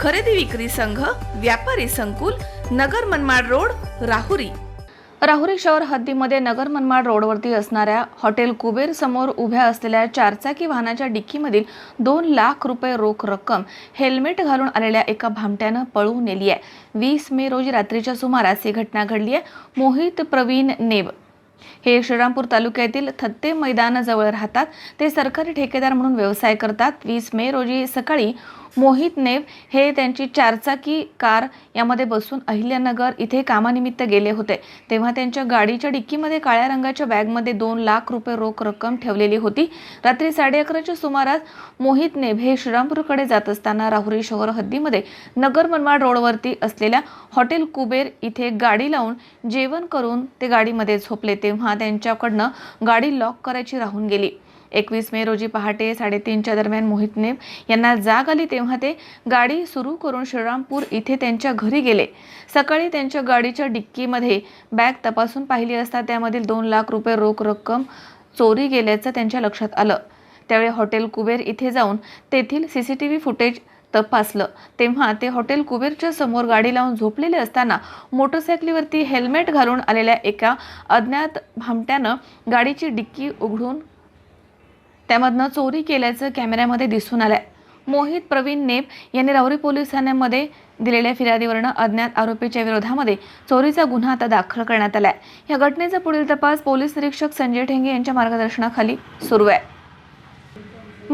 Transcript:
खरेदी विक्री संघ व्यापारी संकुल नगर मनमाड रोड राहुरी. राहुरी शहर हद्दीमध्ये नगर मनमाड रोडवरती असणाऱ्या हॉटेल कुबेर समोर उभ्या असलेल्या चारचाकी वाहनाच्या डिक्कीमधील दोन लाख रुपये रोख रक्कम हेल्मेट घालून आलेल्या एका भामट्यानं पळवून नेली आहे. वीस मे रोजी रात्रीच्या सुमारास ही घटना घडली आहे. मोहित प्रवीण नेब हे श्रीरामपूर तालुक्यातील थत्ते मैदानाजवळ राहतात. ते सरकारी ठेकेदार म्हणून व्यवसाय करतात. वीस मे रोजी सकाळी मोहित नेव हे त्यांची चारचाकी कार यामध्ये बसून अहिल्यानगर इथे कामानिमित्त गेले होते. तेव्हा त्यांच्या गाडीच्या डिक्कीमध्ये काळ्या रंगाच्या बॅगमध्ये दोन लाख रुपये रोख रक्कम ठेवलेली होती. रात्री साडे अकराच्या सुमारास मोहित नेव हे श्रीरामपूरकडे जात असताना राहुरी शहर हद्दीमध्ये नगर मनमाड रोडवरती असलेल्या हॉटेल कुबेर इथे गाडी लावून जेवण करून ते गाडीमध्ये झोपले. तेव्हा त्यांच्याकडनं गाडी लॉक करायची राहून गेली. एकवीस मे रोजी पहाटे साडेतीनच्या दरम्यान मोहितने यांना जाग आली तेव्हा ते गाडी सुरू करून श्रीरामपूर इथे त्यांच्या घरी गेले. सकाळी त्यांच्या गाडीच्या डिक्कीमध्ये बॅग तपासून पाहिली असता त्यामधील दोन लाख रुपये रोख रक्कम चोरी गेल्याचं त्यांच्या लक्षात आलं. त्यावेळी हॉटेल कुबेर इथे जाऊन तेथील C C T V footage तपासलं तेव्हा ते हॉटेल कुबेरच्या समोर गाडी लावून झोपलेले असताना मोटरसायकलीवरती हेल्मेट घालून आलेल्या एका अज्ञात भामट्यानं गाडीची डिक्की उघडून त्यामधनं चोरी केल्याचं कॅमेऱ्यामध्ये दिसून आलंय. मोहित प्रवीण नेप यांनी राहुरी पोलीस ठाण्यामध्ये दिलेल्या फिर्यादीवरनं अज्ञात आरोपीच्या विरोधामध्ये चोरीचा गुन्हा आता दाखल करण्यात आला आहे या घटनेचा पुढील तपास पोलीस निरीक्षक संजय ठेंगे यांच्या मार्गदर्शनाखाली सुरू आहे.